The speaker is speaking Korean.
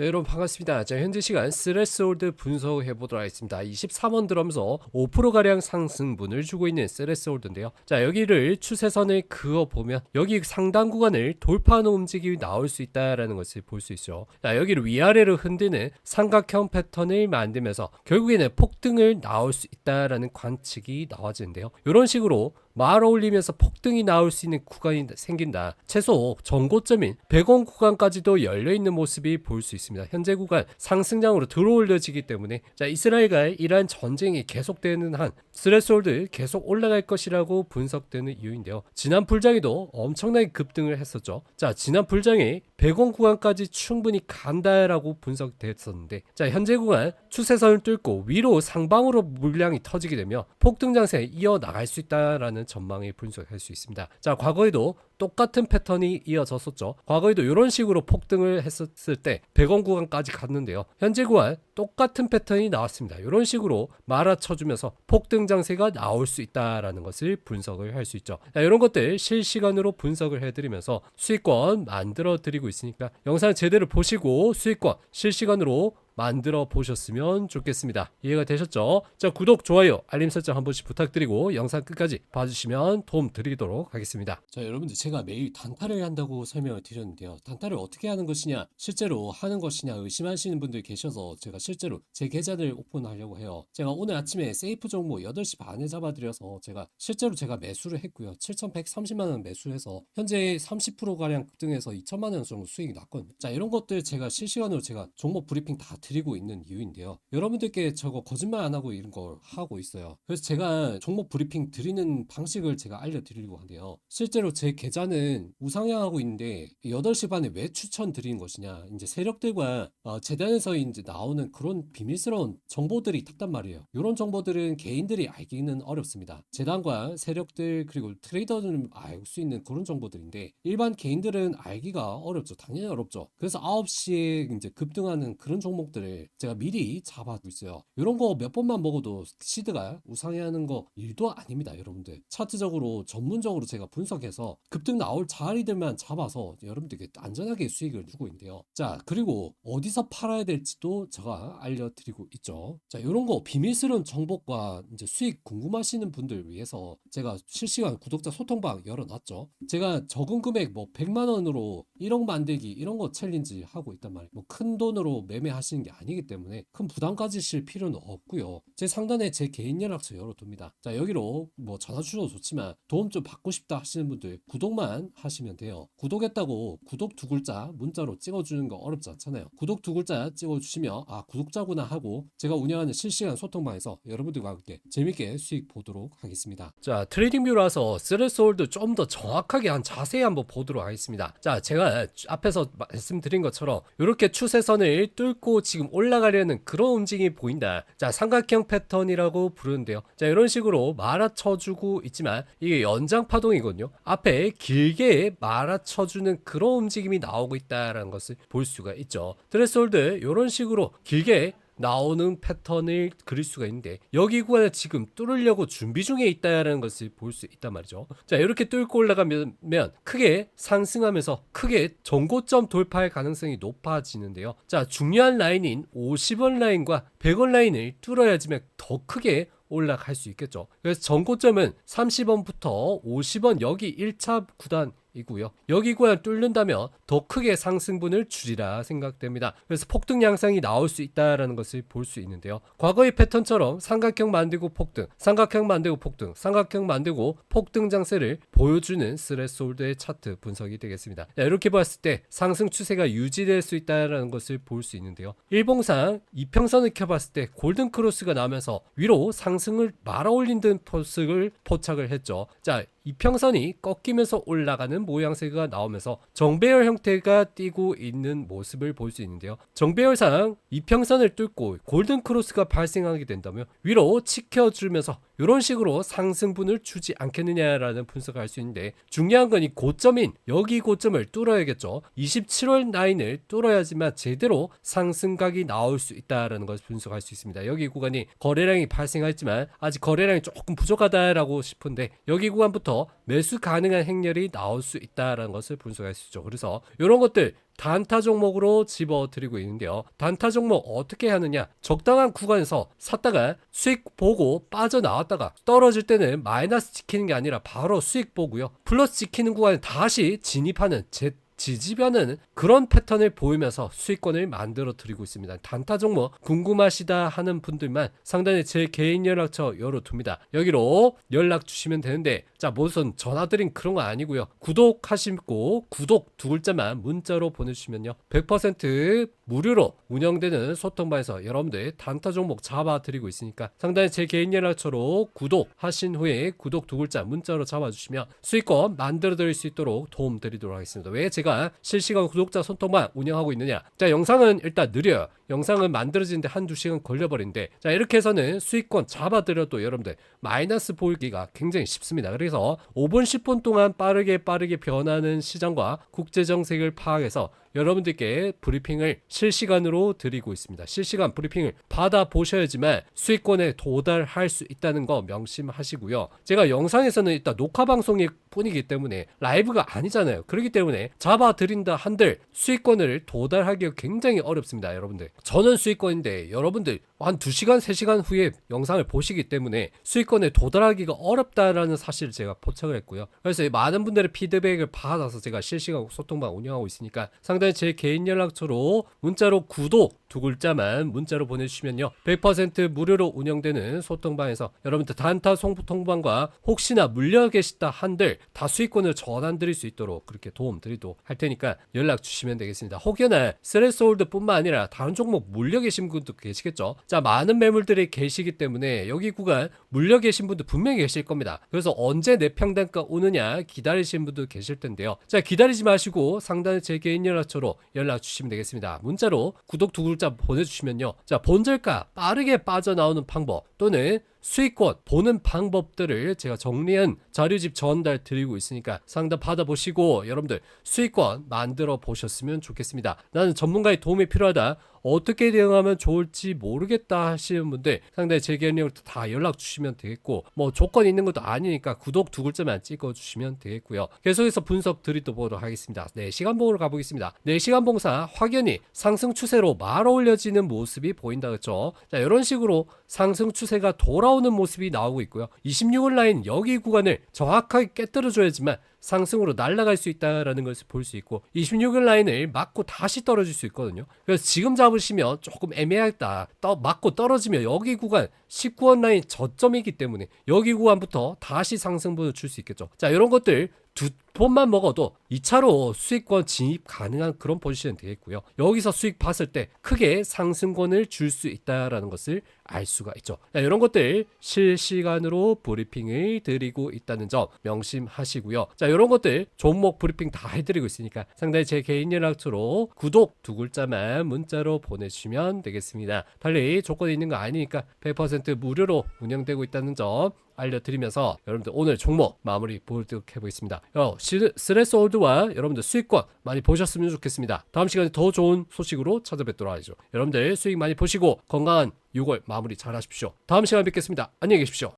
네, 여러분 반갑습니다. 자, 현재 시간 스레스홀드 분석해 보도록 하겠습니다. 23원 들어오면서 5%가량 상승분을 주고 있는 스레스홀드인데요. 자, 여기를 추세선을 그어 보면 여기 상단 구간을 돌파하는 움직임이 나올 수 있다라는 것을 볼 수 있죠. 자, 여기를 위아래로 흔드는 삼각형 패턴을 만들면서 결국에는 폭등을 나올 수 있다라는 관측이 나와지는데요. 이런 식으로 말 올리면서 폭등이 나올 수 있는 구간이 생긴다. 최소 전고점인 100원 구간까지도 열려 있는 모습이 볼수 있습니다. 현재 구간 상승장으로 들어올려지기 때문에 자 이스라엘과 이란 전쟁이 계속되는 한 스레스홀드 계속 올라갈 것이라고 분석되는 이유인데요. 지난 불장에도 엄청나게 급등을 했었죠. 자 지난 불장에 100원 구간까지 충분히 간다라고 분석됐었는데 자 현재 구간 추세선을 뚫고 위로 상방으로 물량이 터지게 되면 폭등 장세에 이어 나갈 수 있다라는 전망이 분석할 수 있습니다. 자 과거에도 똑같은 패턴이 이어졌었죠. 과거에도 이런 식으로 폭등을 했었을 때 100원 구간까지 갔는데요. 현재 구간 똑같은 패턴이 나왔습니다. 이런 식으로 말아쳐주면서 폭등 장세가 나올 수 있다라는 것을 분석을 할 수 있죠. 자, 이런 것들 실시간으로 분석을 해드리면서 수익권 만들어 드리고 있으니까 영상 제대로 보시고 수익권 실시간으로 만들어 보셨으면 좋겠습니다. 이해가 되셨죠? 자, 구독, 좋아요, 알림 설정 한 번씩 부탁드리고 영상 끝까지 봐주시면 도움 드리도록 하겠습니다. 자, 여러분들 제가 매일 단타를 한다고 설명을 드렸는데요. 단타를 어떻게 하는 것이냐, 실제로 하는 것이냐 의심하시는 분들 계셔서 제가 실제로 제 계좌를 오픈하려고 해요. 제가 오늘 아침에 세이프 종목 8시 반에 잡아드려서 제가 실제로 제가 매수를 했고요. 7,130만 원 매수해서 현재 30%가량 급등해서 2천만 원 정도 수익이 났거든요. 자, 이런 것들 제가 실시간으로 제가 종목 브리핑 다 드리고 있는 이유인데요. 여러분들께 저거 거짓말 안 하고 이런 걸 하고 있어요. 그래서 제가 종목 브리핑 드리는 방식을 제가 알려드리려고 하는데요. 실제로 제 계좌는 우상향하고 있는데 8시 반에 왜 추천드리는 것이냐. 이제 세력들과 어, 재단에서 이제 나오는 그런 비밀스러운 정보들이 탔단 말이에요. 이런 정보들은 개인들이 알기는 어렵습니다. 재단과 세력들 그리고 트레이더들은 알 수 있는 그런 정보들인데 일반 개인들은 알기가 어렵죠. 당연히 어렵죠. 그래서 9시에 이제 급등하는 그런 종목 들을 제가 미리 잡아두고 있어요. 이런 거 몇 번만 먹어도 시드가 우상향하는 거 일도 아닙니다, 여러분들. 차트적으로 전문적으로 제가 분석해서 급등 나올 자리들만 잡아서 여러분들께 안전하게 수익을 주고 있는데요. 자, 그리고 어디서 팔아야 될지도 제가 알려드리고 있죠. 자, 이런 거 비밀스러운 정보과 이제 수익 궁금하시는 분들 위해서 제가 실시간 구독자 소통방 열어놨죠. 제가 적은 금액 뭐 100만 원으로 1억 만들기 이런 거 챌린지 하고 있단 말이에요. 뭐 큰 돈으로 매매하 시는 게 아니기 때문에 큰 부담 가지실 필요는 없고요. 제 상단에 제 개인 연락처 열어둡니다. 자, 여기로 뭐 전화 주셔도 좋지만 도움 좀 받고 싶다 하시는 분들 구독만 하시면 돼요. 구독했다고 구독 두 글자 문자로 찍어주는 거 어렵지 않잖아요. 구독 두 글자 찍어주시면 아 구독자구나 하고 제가 운영하는 실시간 소통방에서 여러분들과 함께 재밌게 수익 보도록 하겠습니다. 자 트레이딩 뷰라서 스레스홀드 좀 더 정확하게 한 자세히 한번 보도록 하겠습니다. 자 제가 앞에서 말씀드린 것처럼 이렇게 추세선을 뚫고 지금 올라가려는 그런 움직임이 보인다. 자 삼각형 패턴이라고 부르는데요. 자 이런 식으로 말아쳐주고 있지만 이게 연장 파동이거든요. 앞에 길게 말아쳐주는 그런 움직임이 나오고 있다라는 것을 볼 수가 있죠. 드레스홀드 이런 식으로 길게 나오는 패턴을 그릴 수가 있는데 여기 구간을 지금 뚫으려고 준비 중에 있다라는 것을 볼 수 있단 말이죠. 자 이렇게 뚫고 올라가면 크게 상승하면서 크게 전고점 돌파할 가능성이 높아지는데요. 자 중요한 라인인 50원 라인과 100원 라인을 뚫어야지만 더 크게 올라갈 수 있겠죠. 그래서 전고점은 30원부터 50원 여기 1차 구단 이고요. 여기 구간 뚫는다면 더 크게 상승분을 주리라 생각됩니다. 그래서 폭등 양상이 나올 수 있다라는 것을 볼 수 있는데요. 과거의 패턴처럼 삼각형 만들고 폭등, 삼각형 만들고 폭등, 삼각형 만들고 폭등 장세를 보여주는 스레스홀드의 차트 분석이 되겠습니다. 자, 이렇게 봤을 때 상승 추세가 유지될 수 있다라는 것을 볼 수 있는데요. 일봉상 이평선을 켜봤을 때 골든 크로스가 나면서 위로 상승을 말아 올린 듯 포스를 포착을 했죠. 자, 이평선이 꺾이면서 올라가는 모양새가 나오면서 정배열 형태가 띄고 있는 모습을 볼 수 있는데요. 정배열상 이평선을 뚫고 골든 크로스가 발생하게 된다면 위로 치켜주면서 이런 식으로 상승분을 주지 않겠느냐라는 분석을 할 수 있는데 중요한 건 이 고점인 여기 고점을 뚫어야겠죠. 27월 라인을 뚫어야지만 제대로 상승각이 나올 수 있다라는 것을 분석할 수 있습니다. 여기 구간이 거래량이 발생했지만 아직 거래량이 조금 부족하다라고 싶은데 여기 구간부터 여기서부터 매수 가능한 행렬이 나올 수 있다라는 것을 분석할 수 있죠. 그래서 이런 것들 단타 종목으로 집어드리고 있는데요. 단타 종목 어떻게 하느냐? 적당한 구간에서 샀다가 수익 보고 빠져나왔다가 떨어질 때는 마이너스 지키는 게 아니라 바로 수익 보고요. 플러스 지키는 구간에 다시 진입하는 제 지지변은 그런 패턴을 보이면서 수익권을 만들어 드리고 있습니다. 단타 종목 궁금하시다 하는 분들만 상단에 제 개인 연락처 열어둡니다. 여기로 연락 주시면 되는데 자 무슨 전화 드린 그런 거 아니고요. 구독하시고 구독 두 글자만 문자로 보내주시면요. 100% 무료로 운영되는 소통방에서 여러분들 단타 종목 잡아드리고 있으니까 상단에 제 개인 연락처로 구독하신 후에 구독 두 글자 문자로 잡아주시면 수익권 만들어 드릴 수 있도록 도움 드리도록 하겠습니다. 왜 제가 실시간 구독자 소통방 운영하고 있느냐? 자 영상은 일단 느려요. 영상은 만들어지는데 한두 시간 걸려버리는데 자 이렇게 해서는 수익권 잡아드려도 여러분들 마이너스 보기가 굉장히 쉽습니다. 그래서 5분 10분 동안 빠르게 빠르게 변하는 시장과 국제 정책을 파악해서 여러분들께 브리핑을 실시간으로 드리고 있습니다. 실시간 브리핑을 받아 보셔야지만 수익권에 도달할 수 있다는 거 명심하시고요. 제가 영상에서는 일단 녹화 방송일 뿐이기 때문에 라이브가 아니잖아요. 그렇기 때문에 잡아 드린다 한들 수익권을 도달하기가 굉장히 어렵습니다, 여러분들. 저는 수익권인데 여러분들 한 2시간, 3시간 후에 영상을 보시기 때문에 수익권에 도달하기가 어렵다라는 사실을 제가 포착을 했고요. 그래서 많은 분들의 피드백을 받아서 제가 실시간 소통방 운영하고 있으니까 상당히 제 개인 연락처로 문자로 구독 두 글자만 문자로 보내주시면요. 100% 무료로 운영되는 소통방에서 여러분들 단타 소통방과 혹시나 물려 계시다 한들 다 수익권을 전환 드릴 수 있도록 그렇게 도움 드리도록 할 테니까 연락 주시면 되겠습니다. 혹여나 스레스홀드뿐만 아니라 다른 종목 물려 계신 분도 계시겠죠. 자 많은 매물들이 계시기 때문에 여기 구간 물려 계신 분도 분명히 계실 겁니다. 그래서 언제 내 평단가 오느냐 기다리시는 분도 계실 텐데요. 자 기다리지 마시고 상단에 제 개인 연락처로 연락 주시면 되겠습니다. 문자로 구독 두 글자 보내주시면요. 자 본절가 빠르게 빠져나오는 방법 또는 수익권 보는 방법들을 제가 정리한 자료집 전달 드리고 있으니까 상담 받아보시고 여러분들 수익권 만들어 보셨으면 좋겠습니다. 나는 전문가의 도움이 필요하다. 어떻게 대응하면 좋을지 모르겠다 하시는 분들 제 개인력을 다 연락 주시면 되겠고 뭐 조건 있는 것도 아니니까 구독 두 글자만 찍어 주시면 되겠고요. 계속해서 분석 드리도록 하겠습니다. 네, 시간봉으로 가보겠습니다. 네, 시간봉사 확연히 상승 추세로 말 올려지는 모습이 보인다 그렇죠? 자, 이런 식으로 상승 추세가 돌아오는 모습이 나오고 있고요. 26월 라인 여기 구간을 정확하게 깨뜨려 줘야지만 상승으로 날아갈 수 있다라는 것을 볼 수 있고 26일 라인을 맞고 다시 떨어질 수 있거든요. 그래서 지금 잡으시면 조금 애매하다. 떠 맞고 떨어지면 여기 구간 19원 라인 저점이기 때문에 여기 구간부터 다시 상승분을 줄 수 있겠죠. 자, 이런 것들 두 번만 먹어도 2차로 수익권 진입 가능한 그런 포지션 되겠고요. 여기서 수익 봤을 때 크게 상승권을 줄 수 있다라는 것을 알 수가 있죠. 자, 이런 것들 실시간으로 브리핑을 드리고 있다는 점 명심하시고요. 자, 이런 것들 종목 브리핑 다 해드리고 있으니까 상당히 제 개인 연락처로 구독 두 글자만 문자로 보내주시면 되겠습니다. 달리 조건이 있는 거 아니니까 100% 무료로 운영되고 있다는 점 알려드리면서 여러분들 오늘 종목 마무리 보도록 해보겠습니다. 어, 시- 스트레스 홀드와 여러분들 수익권 많이 보셨으면 좋겠습니다. 다음 시간에 더 좋은 소식으로 찾아뵙도록 하죠. 여러분들 수익 많이 보시고 건강한 6월 마무리 잘 하십시오. 다음 시간에 뵙겠습니다. 안녕히 계십시오.